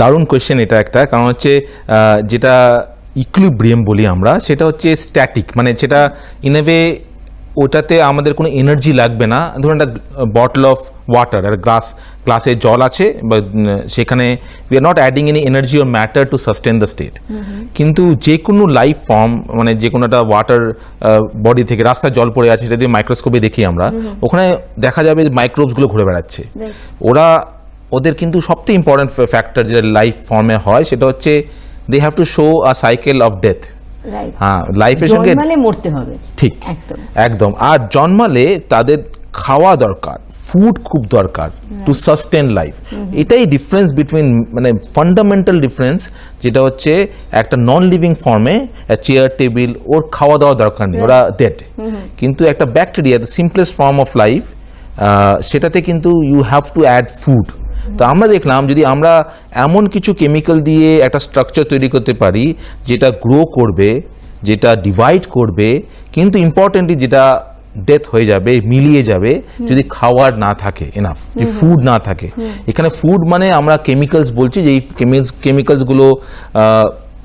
দারুণ কোয়েশ্চেন এটা একটা। কারণ হচ্ছে যেটা ইকুইলিব্রিয়াম বলি আমরা সেটা হচ্ছে স্ট্যাটিক মানে সেটা ইন এ ওয়ে ওটাতে আমাদের কোনো এনার্জি লাগবে না। ধরুন একটা বটল অফ ওয়াটার আর গ্লাস গ্লাসে জল আছে বা সেখানে we are not adding any energy or matter to sustain the state কিন্তু যে কোনো লাইফ ফর্ম মানে যে কোনো একটা ওয়াটার বডি থেকে রাস্তায় জল পড়ে আছে সেটা দিয়ে মাইক্রোস্কোপে দেখি আমরা ওখানে দেখা যাবে যে মাইক্রোবসগুলো ঘুরে বেড়াচ্ছে। ওরা ওদের কিন্তু সবথেকে ইম্পর্টেন্ট ফ্যাক্টর যেটা লাইফ ফর্মে হয় সেটা হচ্ছে they have to show a cycle of death হ্যাঁ লাইফের সঙ্গে মরতে হবে। ঠিক একদম। একদম। আর জন্মালে তাদের খাওয়া দরকার ফুড খুব দরকার টু সাস্টেন লাইফ এটাই ডিফারেন্স বিটুইন মানে ফান্ডামেন্টাল ডিফারেন্স যেটা হচ্ছে একটা নন লিভিং ফর্মে চেয়ার টেবিল ওর খাওয়া দাওয়া দরকার নেই ওরা ডেড কিন্তু একটা bacteria the simplest form of life সেটাতে কিন্তু you have to add food তো আমরা দেখলাম যদি আমরা এমন কিছু কেমিক্যাল দিয়ে একটা স্ট্রাকচার তৈরি করতে পারি যেটা গ্রো করবে যেটা ডিভাইড করবে কিন্তু ইম্পর্টেন্টলি যেটা ডেথ হয়ে যাবে মিলিয়ে যাবে যদি খাওয়ার না থাকে এনাফ যে ফুড না থাকে। এখানে ফুড মানে আমরা কেমিক্যালস বলছি যে কেমিক্যালসগুলো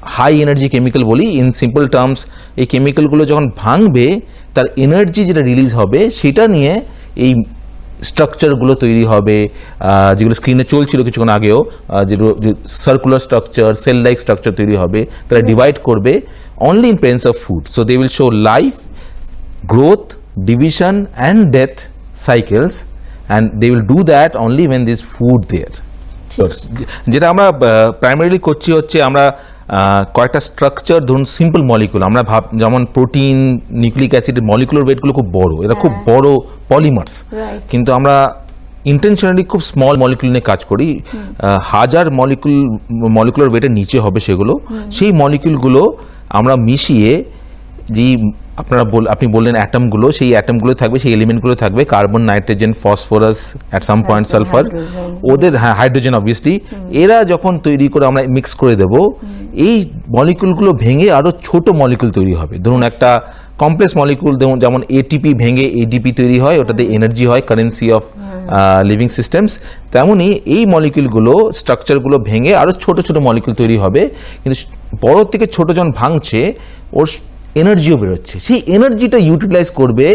হাই এনার্জি কেমিক্যাল বলি ইন সিম্পল টার্মস এই কেমিক্যালগুলো যখন ভাঙবে তার এনার্জি যেটা রিলিজ হবে সেটা নিয়ে এই স্ট্রাকচারগুলো তৈরি হবে যেগুলো স্ক্রিনে চলছিল কিছুক্ষণ আগেও যেগুলো circular structure cell like structure তৈরি হবে তারা ডিভাইড করবে only in presence of food so they will show life division, and death cycles, and they will do that only when there. is food there. যেটা আমরা primarily করছি হচ্ছে আমরা কয়েকটা স্ট্রাকচার ধরুন সিম্পল মলিকুল আমরা ভাব যেমন প্রোটিন নিউক্লিক অ্যাসিডের মলিকুলার ওয়েটগুলো খুব বড় এরা খুব বড় পলিমার্স কিন্তু আমরা ইন্টেনশনালি খুব স্মল মলিকুল নিয়ে কাজ করি হাজার মলিকুল মলিকুলার ওয়েটের নিচে হবে সেগুলো। সেই মলিকুলগুলো আমরা মিশিয়ে যেই আপনারা বল আপনি বললেন অ্যাটমগুলো সেই অ্যাটমগুলো থাকবে সেই এলিমেন্টগুলো থাকবে carbon nitrogen phosphorus at some point sulphur ওদের হ্যাঁ হাইড্রোজেন অবভিয়াসলি এরা যখন তৈরি করে আমরা মিক্স করে দেব এই মলিকুলগুলো ভেঙে আরও ছোট মলিকুল তৈরি হবে। ধরুন একটা কমপ্লেক্স মলিকুল যেমন এটিপি ভেঙে এডিপি তৈরি হয় ওটাতে এনার্জি হয় কারেন্সি অফ লিভিং সিস্টেমস তেমনই এই মলিকুলগুলো স্ট্রাকচারগুলো ভেঙে আরও ছোট ছোট মলিকুল তৈরি হবে কিন্তু বড় থেকে ছোট যখন ভাঙছে ওর এনার্জিও বেরোচ্ছে। সেই এনার্জিটা ইউটিলাইজ করবে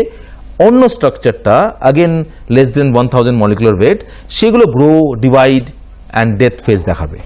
অন্য স্ট্রাকচারটা again less than one thousand molecular weight সেগুলো grow divide and death phase দেখাবে।